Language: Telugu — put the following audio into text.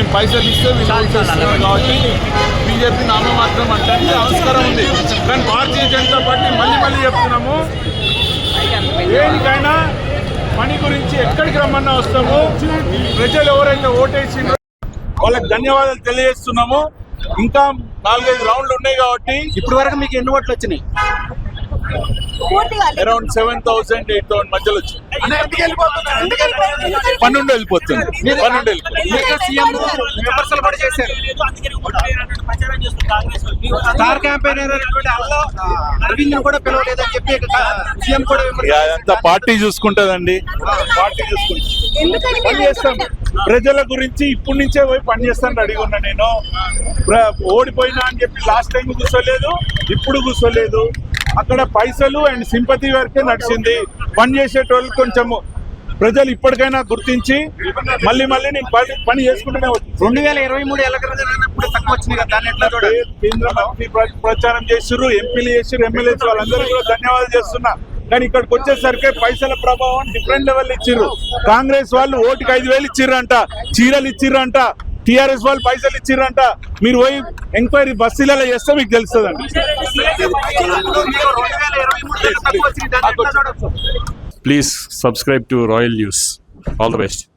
మేము పైసలు ఇస్తే కాబట్టి బీజేపీ నామమాత్రం అంటే ఆవిష్కారం ఉంది. కానీ భారతీయ జనతా పార్టీ మళ్ళీ మళ్ళీ చెప్తున్నాము. దేనికైనా పని గురించి ఎక్కడికి రమ్మన్నా వస్తాము. ప్రజలు ఎవరైతే ఓటేసిందో వాళ్ళకి ధన్యవాదాలు తెలియజేస్తున్నాము. ఇంకా నాలుగైదు రౌండ్లు ఉన్నాయి కాబట్టి ఇప్పటి వరకు మీకు ఎన్ని ఓట్లు వచ్చినాయి. Around seven thousand eight thousand మధ్యలో వచ్చింది. పన్నెండు వెళ్ళిపోతుంది. పన్నెండు వెళ్ళిపోతుంది. అదంతా పార్టీ చూసుకుంటదండి. పార్టీ చూసుకుంటుంది. ఎందుకని పని చేస్తాం. ప్రజల గురించి ఇప్పటి నుంచే పోయి పని చేస్తాను రెడీగా ఉన్నా నేను ఓడిపోయినా అని చెప్పి లాస్ట్ టైం కూర్చోలేదు ఇప్పుడు కూర్చోలేదు. అక్కడ పైసలు అండ్ సింపతి వరకే నడిచింది. పని చేసేటోళ్ళు కొంచెము ప్రజలు ఇప్పటికైనా గుర్తించి మళ్ళీ మళ్ళీ నేను పని పని చేసుకుంటూనే వచ్చి రెండు వేల ఇరవై మూడు కేంద్ర మంత్రి ప్రచారం చేసిర్రు ఎంపీలు చేసిర్రు ఎమ్మెల్యేస్ వాళ్ళందరూ కూడా ధన్యవాదాలు చేస్తున్నా. కానీ ఇక్కడికి వచ్చేసరికి పైసల ప్రభావం డిఫరెంట్ లెవెల్ ఇచ్చిర్రు. కాంగ్రెస్ వాళ్ళు ఓటుకి ఐదు వేలు ఇచ్చిర్రంట చీరలు ఇచ్చిర్రంట టిఆర్ఎస్ వాళ్ళు పైసలు ఇచ్చిర్రంట. మీరు పోయి ఎంక్వైరీ బస్సులలో చేస్తే మీకు తెలుస్తుందండి. Please subscribe to Royal News. All the best.